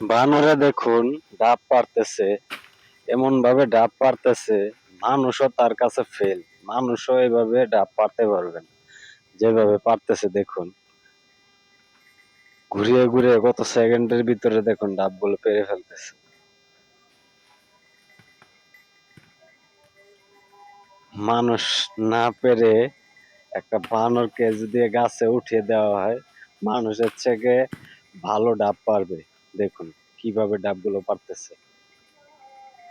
বানরে দেখুন, ডাব পারতেছে। এমন ভাবে ডাব পারতেছে, মানুষও তার কাছে ফেল মানুষও এভাবে ডাব পারতে পারবেন যেভাবে পারতেছে, দেখুন। ঘুরিয়ে ঘুরিয়ে কত সেকেন্ডের ভিতরে দেখুন, ডাবগুলো পেরে ফেলতেছে। মানুষ না পেরে একটা বানরকে যদি গাছে উঠিয়ে দেওয়া হয়, মানুষের থেকে ভালো ডাব পারবে। দেখুন, কীভাবে ডাবগুলো পারতেছে।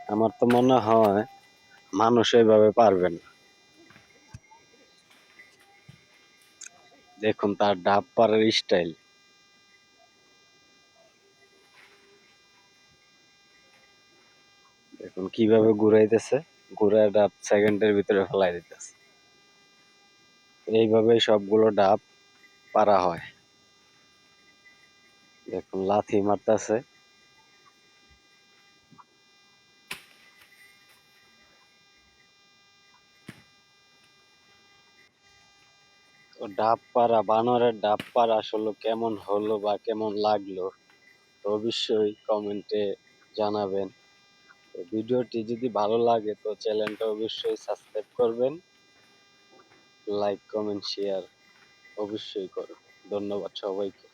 আমার তো মনে হয় মানুষ এইভাবে পারবে না। দেখুন, তার ডাব পাড়ার স্টাইল দেখুন, কীভাবে ঘুরাইতেছে। ঘুরায় ডাব সেকেন্ডের ভিতরে ফেলাই দিতেছে। এইভাবেই সবগুলো ডাব পারা হয়। দেখুন লাথি মারতেছে। ডাব পাড়া বানরের ডাব পাড়া আসলে কেমন হলো বা কেমন লাগল, তো অবশ্যই কমেন্টে জানাবেন। তো ভিডিওটি যদি ভালো লাগে, তো চ্যানেলটা অবশ্যই সাবস্ক্রাইব করবেন লাইক কমেন্ট শেয়ার অবশ্যই করুন ধন্যবাদ সবাইকে।